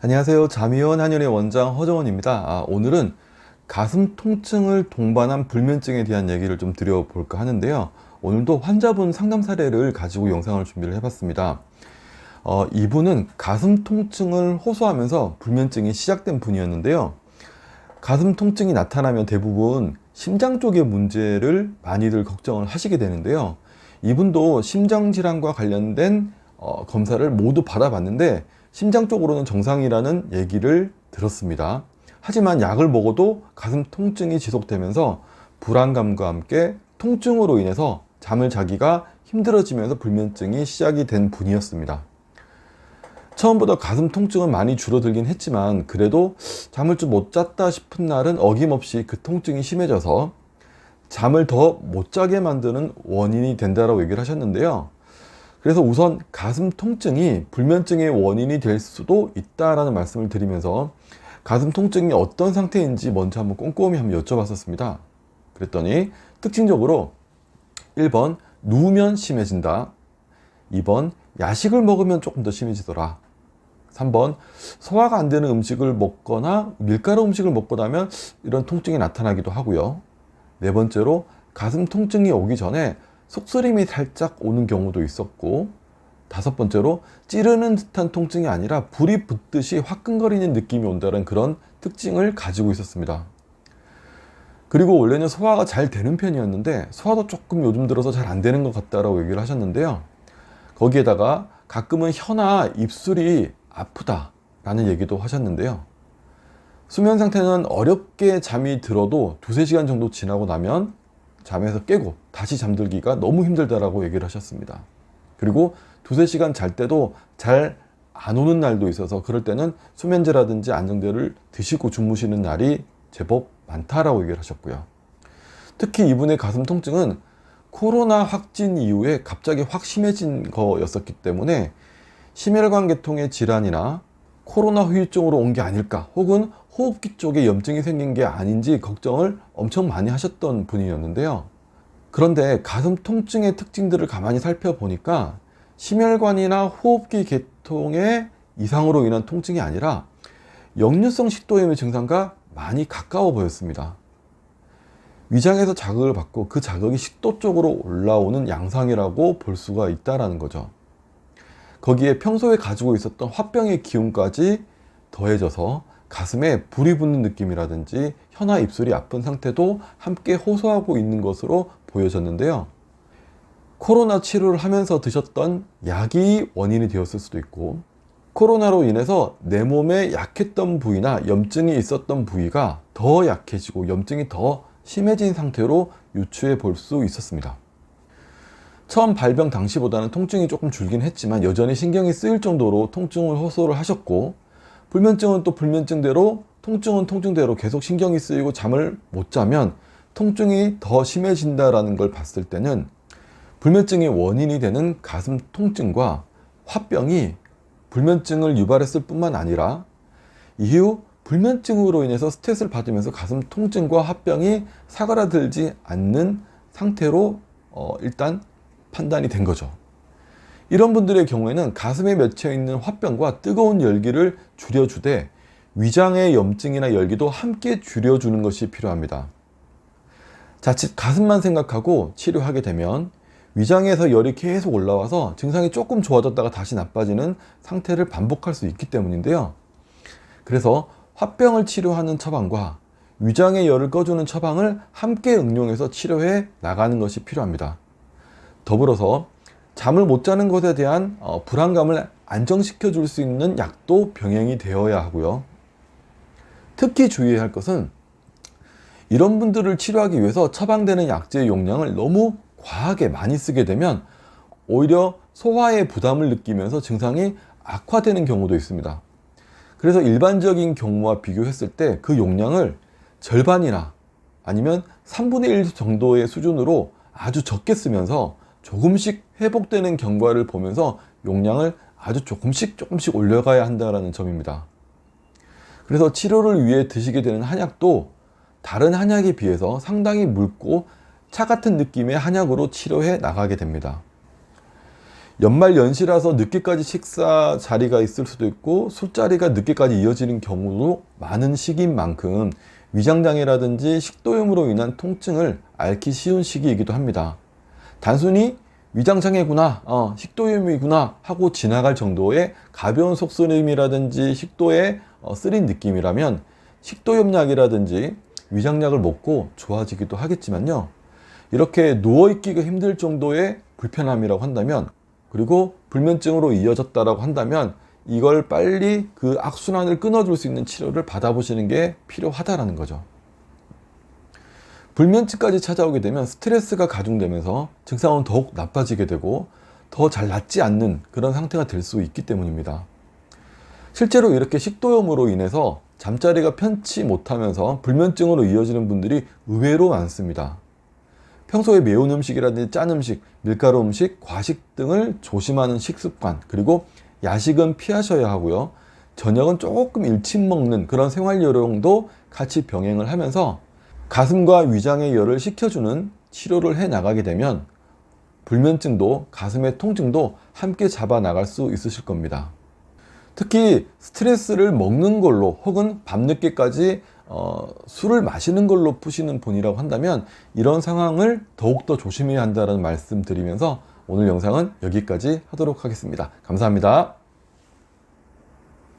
안녕하세요. 자미원 한연의 원장 허정원입니다. 아, 오늘은 가슴 통증을 동반한 불면증에 대한 얘기를 좀 드려볼까 하는데요. 오늘도 환자분 상담 사례를 가지고 영상을 준비를 해봤습니다. 어, 이분은 가슴 통증을 호소하면서 불면증이 시작된 분이었는데요. 가슴 통증이 나타나면 대부분 심장 쪽의 문제를 많이들 걱정을 하시게 되는데요. 이분도 심장 질환과 관련된 어, 검사를 모두 받아봤는데 심장 쪽으로는 정상이라는 얘기를 들었습니다. 하지만 약을 먹어도 가슴 통증이 지속되면서 불안감과 함께 통증으로 인해서 잠을 자기가 힘들어지면서 불면증이 시작이 된 분이었습니다. 처음보다 가슴 통증은 많이 줄어들긴 했지만 그래도 잠을 좀 못 잤다 싶은 날은 어김없이 그 통증이 심해져서 잠을 더 못 자게 만드는 원인이 된다라고 얘기를 하셨는데요. 그래서 우선 가슴 통증이 불면증의 원인이 될 수도 있다라는 말씀을 드리면서 가슴 통증이 어떤 상태인지 먼저 한번 꼼꼼히 한번 여쭤봤었습니다. 그랬더니 특징적으로 1번 누우면 심해진다. 2번 야식을 먹으면 조금 더 심해지더라. 3번 소화가 안 되는 음식을 먹거나 밀가루 음식을 먹고 나면 이런 통증이 나타나기도 하고요. 네 번째로 가슴 통증이 오기 전에 속쓰림이 살짝 오는 경우도 있었고 다섯 번째로 찌르는 듯한 통증이 아니라 불이 붙듯이 화끈거리는 느낌이 온다는 그런 특징을 가지고 있었습니다. 그리고 원래는 소화가 잘 되는 편이었는데 소화도 조금 요즘 들어서 잘 안 되는 것 같다라고 얘기를 하셨는데요. 거기에다가 가끔은 혀나 입술이 아프다라는 얘기도 하셨는데요. 수면 상태는 어렵게 잠이 들어도 두세 시간 정도 지나고 나면 잠에서 깨고 다시 잠들기가 너무 힘들다라고 얘기를 하셨습니다. 그리고 두세 시간 잘 때도 잘 안 오는 날도 있어서 그럴 때는 수면제라든지 안정제를 드시고 주무시는 날이 제법 많다라고 얘기를 하셨고요. 특히 이분의 가슴 통증은 코로나 확진 이후에 갑자기 확 심해진 거였었기 때문에 심혈관 계통의 질환이나 코로나 후유증으로 온 게 아닐까 혹은 호흡기 쪽에 염증이 생긴 게 아닌지 걱정을 엄청 많이 하셨던 분이었는데요. 그런데 가슴 통증의 특징들을 가만히 살펴보니까 심혈관이나 호흡기 계통의 이상으로 인한 통증이 아니라 역류성 식도염의 증상과 많이 가까워 보였습니다. 위장에서 자극을 받고 그 자극이 식도 쪽으로 올라오는 양상이라고 볼 수가 있다라는 거죠. 거기에 평소에 가지고 있었던 화병의 기운까지 더해져서 가슴에 불이 붙는 느낌이라든지 혀나 입술이 아픈 상태도 함께 호소하고 있는 것으로 보여졌는데요. 코로나 치료를 하면서 드셨던 약이 원인이 되었을 수도 있고 코로나로 인해서 내 몸에 약했던 부위나 염증이 있었던 부위가 더 약해지고 염증이 더 심해진 상태로 유추해 볼 수 있었습니다. 처음 발병 당시보다는 통증이 조금 줄긴 했지만 여전히 신경이 쓰일 정도로 통증을 호소를 하셨고 불면증은 또 불면증대로 통증은 통증대로 계속 신경이 쓰이고 잠을 못 자면 통증이 더 심해진다라는 걸 봤을 때는 불면증의 원인이 되는 가슴 통증과 화병이 불면증을 유발했을 뿐만 아니라 이후 불면증으로 인해서 스트레스를 받으면서 가슴 통증과 화병이 사그라들지 않는 상태로 어, 일단 판단이 된 거죠. 이런 분들의 경우에는 가슴에 맺혀 있는 화병과 뜨거운 열기를 줄여주되 위장의 염증이나 열기도 함께 줄여주는 것이 필요합니다. 자칫 가슴만 생각하고 치료하게 되면 위장에서 열이 계속 올라와서 증상이 조금 좋아졌다가 다시 나빠지는 상태를 반복할 수 있기 때문인데요. 그래서 화병을 치료하는 처방과 위장의 열을 꺼주는 처방을 함께 응용해서 치료해 나가는 것이 필요합니다. 더불어서 잠을 못 자는 것에 대한 어, 불안감을 안정시켜 줄 수 있는 약도 병행이 되어야 하고요. 특히 주의해야 할 것은 이런 분들을 치료하기 위해서 처방되는 약제의 용량을 너무 과하게 많이 쓰게 되면 오히려 소화에 부담을 느끼면서 증상이 악화되는 경우도 있습니다. 그래서 일반적인 경우와 비교했을 때 그 용량을 절반이나 아니면 3분의 1 정도의 수준으로 아주 적게 쓰면서 조금씩 회복되는 경과를 보면서 용량을 아주 조금씩 조금씩 올려가야 한다는 점입니다. 그래서 치료를 위해 드시게 되는 한약도 다른 한약에 비해서 상당히 묽고 차 같은 느낌의 한약으로 치료해 나가게 됩니다. 연말 연시라서 늦게까지 식사 자리가 있을 수도 있고 술자리가 늦게까지 이어지는 경우도 많은 시기인 만큼 위장장애라든지 식도염으로 인한 통증을 앓기 쉬운 시기이기도 합니다. 단순히 위장장애구나, 어, 식도염이구나 하고 지나갈 정도의 가벼운 속쓰림이라든지 식도에 어, 쓰린 느낌이라면 식도염약이라든지 위장약을 먹고 좋아지기도 하겠지만요. 이렇게 누워있기가 힘들 정도의 불편함이라고 한다면 그리고 불면증으로 이어졌다라고 한다면 이걸 빨리 그 악순환을 끊어줄 수 있는 치료를 받아보시는 게 필요하다라는 거죠. 불면증까지 찾아오게 되면 스트레스가 가중되면서 증상은 더욱 나빠지게 되고 더 잘 낫지 않는 그런 상태가 될 수 있기 때문입니다. 실제로 이렇게 식도염으로 인해서 잠자리가 편치 못하면서 불면증으로 이어지는 분들이 의외로 많습니다. 평소에 매운 음식이라든지 짠 음식, 밀가루 음식, 과식 등을 조심하는 식습관, 그리고 야식은 피하셔야 하고요. 저녁은 조금 일찍 먹는 그런 생활 요령도 같이 병행을 하면서 가슴과 위장의 열을 식혀주는 치료를 해 나가게 되면 불면증도 가슴의 통증도 함께 잡아 나갈 수 있으실 겁니다. 특히 스트레스를 먹는 걸로 혹은 밤늦게까지 어, 술을 마시는 걸로 푸시는 분이라고 한다면 이런 상황을 더욱더 조심해야 한다는 말씀 드리면서 오늘 영상은 여기까지 하도록 하겠습니다. 감사합니다.